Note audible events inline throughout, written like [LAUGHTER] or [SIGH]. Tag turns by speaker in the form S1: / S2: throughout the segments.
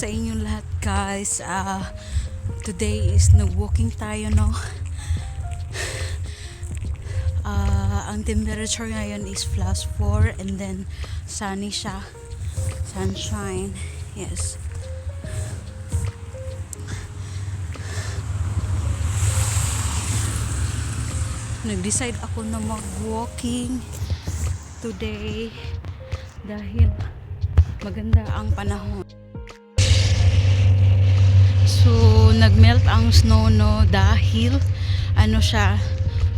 S1: sa inyong lahat guys. Ah, today is nag-walking tayo no. Ah, ang temperature ngayon is plus 4 and then sunny siya. Sunshine. Yes. Nag-decide ako na mag-walking today dahil maganda ang panahon. Nagmelt ang snow no dahil ano siya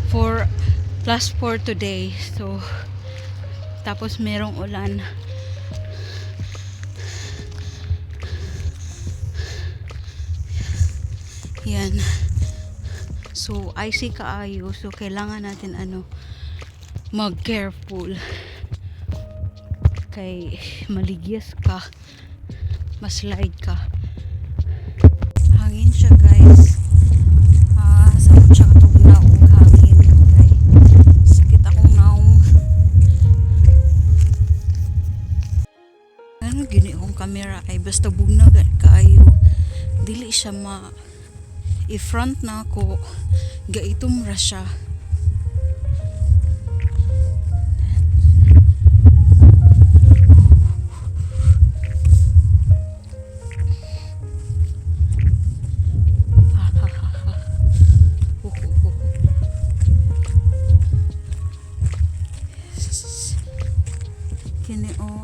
S1: for plus 4 today. So, tapos merong ulan. Yan. So, icy kaayo. So, kailangan natin ano mag-careful kay maligyas ka maslide ka siya guys. Ah sa siya katong naong hangin kay sakit akong naong. Ano gini akong camera ay basta bugnagan kaayo dili siya ma i-front na ako. Gaitom ra siya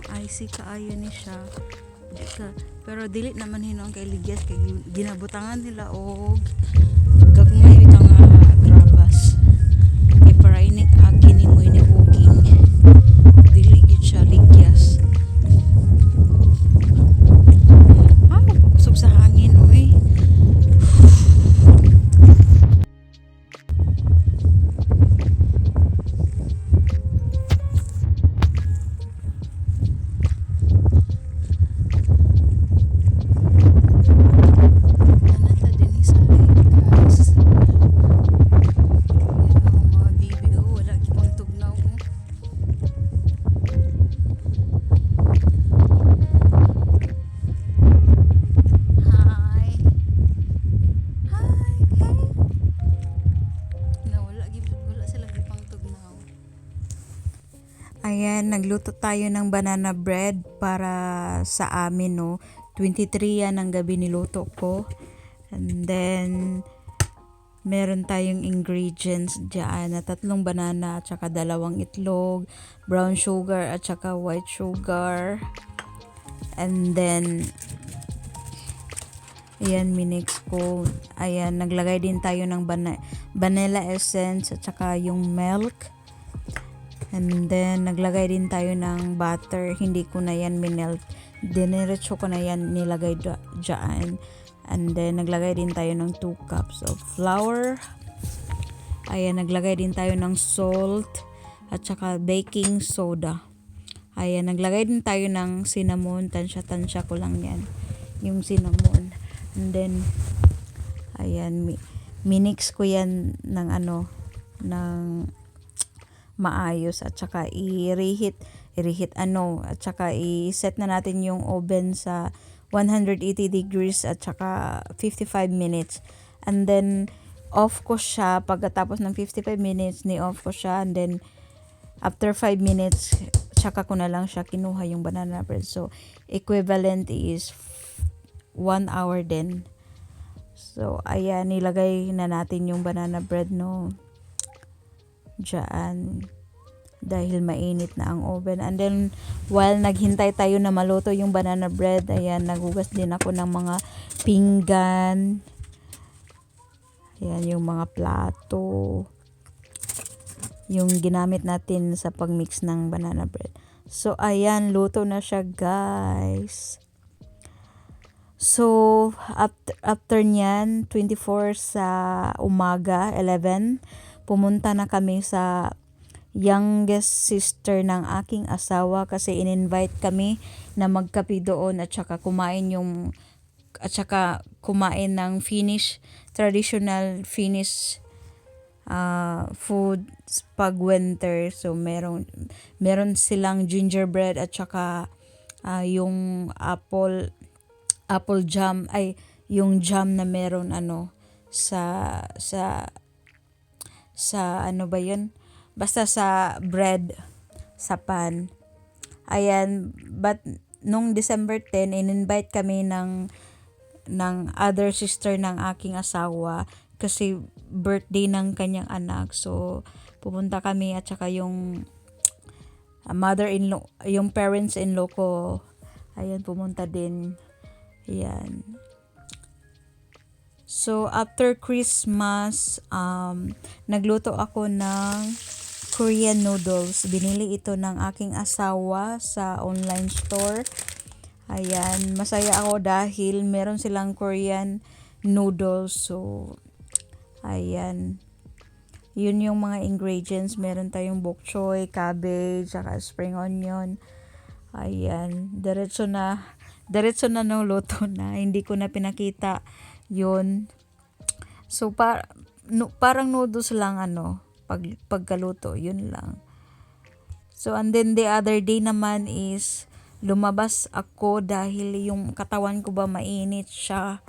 S1: kini o icy kaayo ni siya. Pero dili naman hinong kay ligyas kay gi- ginabutangan nila og Ayan, nagluto tayo ng banana bread para sa amin, no. 23 yan ang gabi niluto ko. And then, meron tayong ingredients dyan na tatlong banana at saka dalawang itlog, brown sugar at saka white sugar. And then, ayan, minix ko. Ayan, naglagay din tayo ng bana- vanilla essence at saka yung milk. And then, naglagay din tayo ng butter. Hindi ko na yan minelt. Diniretso ko na yan nilagay dya- dyan. And then, naglagay din tayo ng 2 cups of flour. Ayan, naglagay din tayo ng salt at saka baking soda. Ayan, naglagay din tayo ng cinnamon. Tansya-tansya ko lang yan. Yung cinnamon. And then, ayan, mi- minix ko yan ng ano, ng maayos at saka i-reheat i-reheat ano at saka i-set na natin yung oven sa 180 degrees at saka 55 minutes. And then off ko siya pagkatapos ng 55 minutes ni off ko siya. And then after 5 minutes saka ko na lang siya kinuha yung banana bread. So equivalent is 1 hour din. So ayan nilagay na natin yung banana bread no dyan dahil mainit na ang oven. And then, while naghintay tayo na maluto yung banana bread, ayan, nagugas din ako ng mga pinggan. Ayan, yung mga plato. Yung ginamit natin sa pagmix ng banana bread. So, ayan, luto na siya, guys. So, after, after nyan, 24 sa umaga, 11, pumunta na kami sa youngest sister ng aking asawa kasi in-invite kami na magkape doon at saka kumain yung at saka kumain ng Finnish traditional Finnish uh, food pag winter. So meron meron silang gingerbread at saka ah, yung apple apple jam ay yung jam na meron ano sa sa sa ano ba yun? Basta sa bread sa pan. Ayan, but nung December 10, in-invite kami ng ng other sister ng aking asawa kasi birthday ng kanyang anak. So, pupunta kami at saka yung mother-in-law, yung parents-in-law ko, ayan, pumunta din. Ayan. So, after Christmas, um, nagluto ako ng Korean noodles. Binili ito ng aking asawa sa online store. Ayan, masaya ako dahil meron silang Korean noodles. So, ayan. Yun yung mga ingredients. Meron tayong bok choy, cabbage, saka spring onion. Ayan, diretso na diretso na no luto na. Hindi ko na pinakita yun. So, pa, no, parang noodles lang ano, pag, pagkaluto, yun lang. So, and then the other day naman is, lumabas ako dahil yung katawan ko ba mainit siya.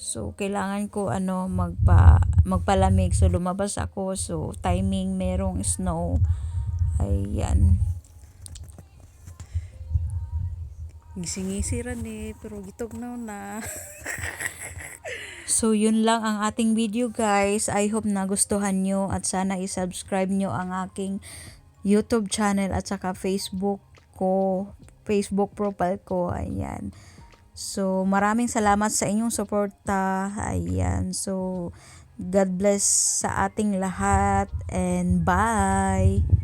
S1: So, kailangan ko ano, magpa, magpalamig. So, lumabas ako. So, timing, merong snow. Ayan.
S2: Ngisi-ngisi ran eh, pero gitog na na. [LAUGHS]
S1: So, yun lang ang ating video guys. I hope nagustuhan nyo at sana i-subscribe nyo ang aking YouTube channel at saka Facebook ko, Facebook profile ko. Ayan. So, maraming salamat sa inyong suporta. Ayan. So, God bless sa ating lahat and bye!